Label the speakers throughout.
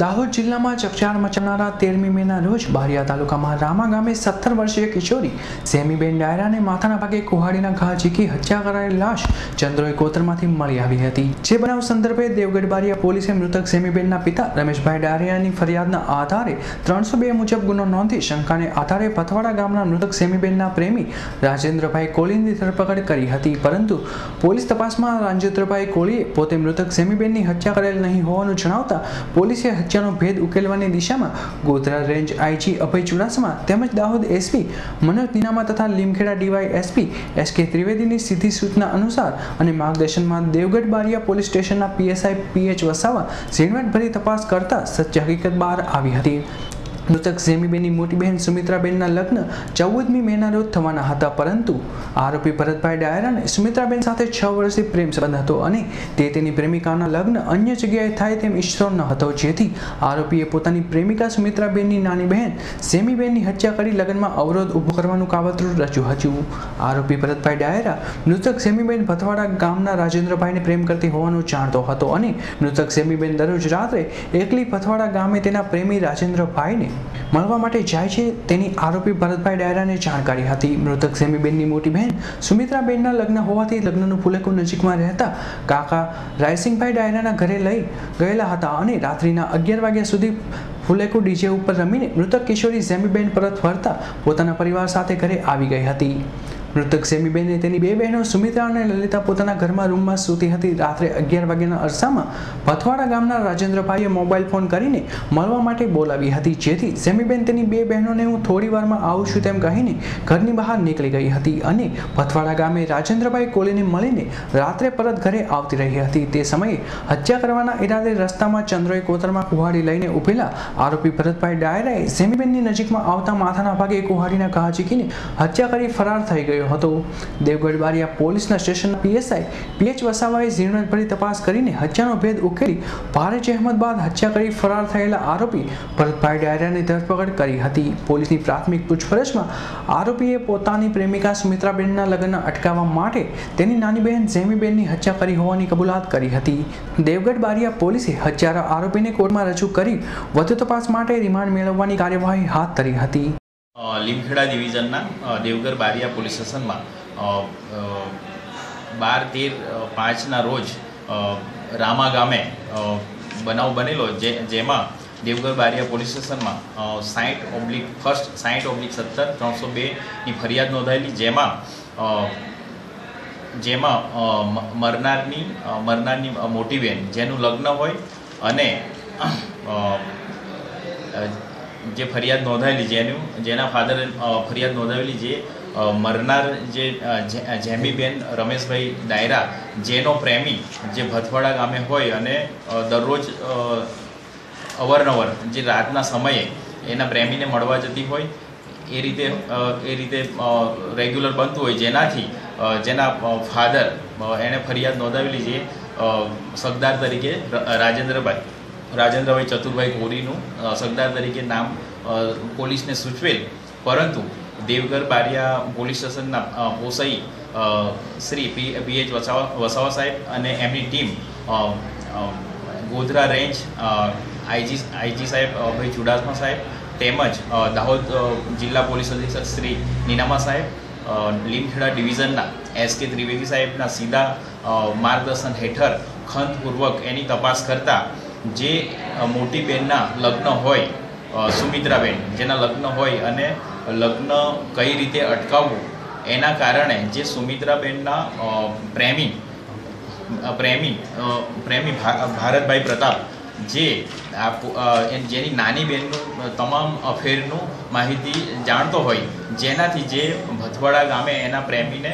Speaker 1: દાહોદ જિલ્લામાં ચકચાર મચાવનારા તેરમી મેના રોજ બારિયા તાલુકામાં રામા ગામે સત્તર વર્ષીય કિશોરી સેમીબેન ડાયરાને માથાના ભાગે કુહાડીના ઘા ઝીકી હત્યા કરાયેલ લાશ ચંદ્રોય કોતરમાંથી મળી આવી હતી. જે બનાવ સંદર્ભે દેવગઢ બારિયા પોલીસે મૃતક સેમીબેનના પિતા રમેશભાઈ ડાયરાની ફરિયાદના આધારે ત્રણસો બે મુજબ ગુનો નોંધી શંકાને આધારે પથવાડા ગામના મૃતક સેમીબેનના પ્રેમી રાજેન્દ્રભાઈ કોલીની ધરપકડ કરી હતી. પરંતુ પોલીસ તપાસમાં રાજેન્દ્રભાઈ કોળીએ પોતે મૃતક સેમીબેનની હત્યા કરેલ નહીં હોવાનું જણાવતા પોલીસે હત્યાનો ભેદ ઉકેલવાની દિશામાં ગોધરા રેન્જ આઈજી અભય ચુડાસમા તેમજ દાહોદ એસપી મનોજ નીનામા તથા લીમખેડા ડીવાય એસપી એસ કે ત્રિવેદીની સીધી સૂચના અનુસાર અને માર્ગદર્શનમાં દેવગઢ બારિયા પોલીસ સ્ટેશનના પીએસઆઈ પીએચ વસાવા ઝીણવટભરી તપાસ કરતા સચ્ચ હકીકત બહાર આવી હતી. મૃતક ઝેમીબેનની મોટી બહેન સુમિત્રાબેનના લગ્ન ચૌદમી મેના રોજ થવાના હતા, પરંતુ આરોપી ભરતભાઈ ડાયરાને સુમિત્રાબેન સાથે છ વર્ષથી પ્રેમ સંબંધ હતો અને તે તેની પ્રેમિકાના લગ્ન અન્ય જગ્યાએ થાય તેમ ઈચ્છતો હતો, જેથી આરોપીએ પોતાની પ્રેમિકા સુમિત્રાબેનની નાની બહેન સેમીબેનની હત્યા કરી લગ્નમાં અવરોધ ઊભો કરવાનું કાવતરું રચ્યું હતું. આરોપી ભરતભાઈ ડાયરા મૃતક સેમીબેન ભથવાડા ગામના રાજેન્દ્રભાઈને પ્રેમ કરતી હોવાનું જાણતો હતો અને મૃતક સેમીબેન દરરોજ રાત્રે એકલી ભથવાડા ગામે તેના પ્રેમી રાજેન્દ્રભાઈને મળવા માટે જાય છે, તેની આરોપી ભરતભાઈ ડાયરાને જાણકારી હતી. મૃતક સેમીબેનની મોટી બહેન સુમિત્રાબેનના લગ્ન હોવાથી લગ્નનું ફુલેકો નજીકમાં રહેતા કાકા રાયસિંગભાઈ ડાયરાના ઘરે લઈ ગયેલા હતા અને રાત્રિના અગિયાર વાગ્યા સુધી ફુલેકુ ડીજે ઉપર રમીને મૃતક કિશોરી ઝેમીબેન પરત ફરતા પોતાના પરિવાર સાથે ઘરે આવી ગઈ હતી. મૃતક સેમીબેને તેની બે બહેનો સુમિત્રા અને લલિતા પોતાના ઘરમાં રૂમમાં સૂતી હતી. રાત્રે અગિયાર વાગ્યાના અરસામાં ભથવાડા ગામના રાજેન્દ્રભાઈએ મોબાઈલ ફોન કરીને મળવા માટે બોલાવી હતી. જેથી સેમીબેન તેની બે બહેનોને હું થોડી વારમાં આવું છું તેમ કહીને ઘરની બહાર નીકળી ગઈ હતી અને ભથવાડા ગામે રાજેન્દ્રભાઈ કોલીને મળીને રાત્રે પરત ઘરે આવતી રહી હતી. તે સમયે હત્યા કરવાના ઈરાદે રસ્તામાં ચંદ્રોઈ કોતરમાં કુહાડી લઈને ઉભેલા આરોપી ભરતભાઈ ડાયરાએ સેમીબેનની નજીકમાં આવતા માથાના ભાગે કુહાડીના ઘા ચીકીને હત્યા કરી ફરાર થઈ ગયો હતો. દેવગઢ બારિયા પોલીસના સ્ટેશન પીએસઆઈ પીએચ વસાવાએ ઝીણવટભરી તપાસ કરીને હત્યાનો ભેદ ઉકેલી ભારે જહેમત બાદ હત્યા કરી ફરાર થયેલા આરોપી ભરતભાઈ ડાયરાની ધરપકડ કરી હતી. પોલીસની પ્રાથમિક પૂછપરછમાં આરોપીએ પોતાની પ્રેમિકા સુમિત્રાબેનના લગ્ન અટકાવવા માટે તેની નાની બહેન ઝેમીબેનની હત્યા કરી હોવાની કબૂલાત કરી હતી. દેવગઢ બારિયા પોલીસે હત્યારા આરોપીને કોર્ટમાં રજૂ કરી વધુ તપાસ માટે રિમાન્ડ મેળવવાની કાર્યવાહી હાથ ધરી હતી.
Speaker 2: લીમખેડા ડિવિઝનના દેવગર બારિયા પોલીસ સ્ટેશનમાં બાર તેર પાંચના રોજ રામા ગામે બનાવ બનેલો જે, જેમાં દેવગર બારિયા પોલીસ સ્ટેશનમાં સાઠ ઓબ્લિક, ફર્સ્ટ સાઠ ઓબ્લિક સત્તર ત્રણસો બેની ફરિયાદ નોંધાયેલી, જેમાં જેમાં મરનારની મરનારની મોટી બહેન જેનું લગ્ન હોય અને જે ફરિયાદ નોંધાયેલી જેનું જેના ફાધરે ફરિયાદ નોંધાવેલી જે મરનાર જે જેમીબેન રમેશભાઈ ડાયરા, જેનો પ્રેમી જે ભથવાડા ગામે હોય અને દરરોજ અવારનવાર જે રાતના સમયે એના પ્રેમીને મળવા જતી હોય, એ રીતે એ રીતે રેગ્યુલર બનતું હોય. જેનાથી જેના ફાધર એણે ફરિયાદ નોંધાવેલી છે સગદાર તરીકે રાજેન્દ્રભાઈ. રાજેન્દ્રભાઈ ચતુરભાઈ ગોરીનું સરદાર તરીકે નામ પોલીસને સૂચવેલ. પરંતુ દેવગર બારિયા પોલીસ સ્ટેશનના PSI Shri P PH Vasava Vasava સાહેબ અને એમની team Godhra range IG IG સાહેબ ભાઈ ચુડાસમા સાહેબ, તેમજ દાહોદ જિલ્લા પોલીસ અધિક્ષક શ્રી નીનામા સાહેબ લીમખેડા ડિવિઝનના એસ કે ત્રિવેદી સાહેબના સીધા માર્ગદર્શન હેઠળ ખંતપૂર્વક એની તપાસ કરતાં જે મોટી બહેનના લગ્ન હોય સુમિત્રાબેન, જેના લગ્ન હોય અને લગ્ન કઈ રીતે અટકાવવું, એના કારણે જે સુમિત્રાબેનના પ્રેમી પ્રેમી પ્રેમી ભારતભાઈ પ્રતાપ, જે જેની નાની બહેનનું તમામ અફેરનું માહિતી જાણતો હોય, જેનાથી જે ભથવાડા ગામે એના પ્રેમીને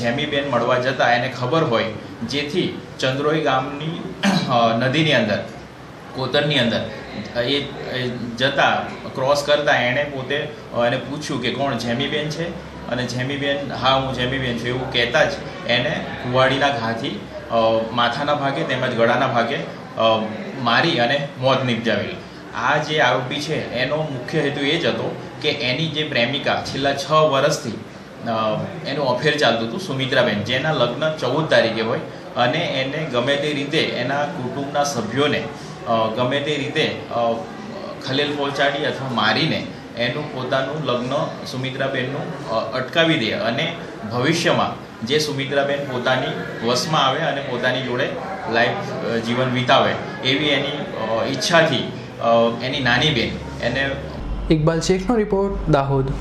Speaker 2: જેમીબેન મળવા જતાં એને ખબર હોય, જેથી ચંદ્રોઈ ગામની નદીની અંદર કોતરની અંદર. એ જતા ક્રોસ કરતા એણે પોતે એને પૂછ્યું કે કોણ, જેમીબેન છે? અને જેમીબેન, હા, હું જેમીબેન છું, એવું કહેતા જ એને કુવાડીના ઘાથી માથાના ભાગે તેમજ ગળાના ભાગે મારી અને મોત નિપજાવેલી. આ જે આરોપી છે, એનો મુખ્ય હેતુ એ જ હતો કે એની જે પ્રેમિકા છેલ્લા છ વર્ષથી એનું અફેર ચાલતું હતું સુમિત્રાબેન, જેના લગ્ન ચૌદ તારીખે હોય અને એને ગમે તે રીતે એના કુટુંબના સભ્યોને ગમે તે રીતે ખલેલ પહોંચાડી અથવા મારીને એનું પોતાનું લગ્ન સુમિત્રાબેનનું અટકાવી દે અને ભવિષ્યમાં જે સુમિત્રાબેન પોતાની વશમાં આવે અને પોતાની જોડે લાઈફ જીવન વિતાવે એવી એની ઈચ્છાથી એની નાની બેન એને
Speaker 1: ઇકબાલ શેખનો રિપોર્ટ દાહોદ.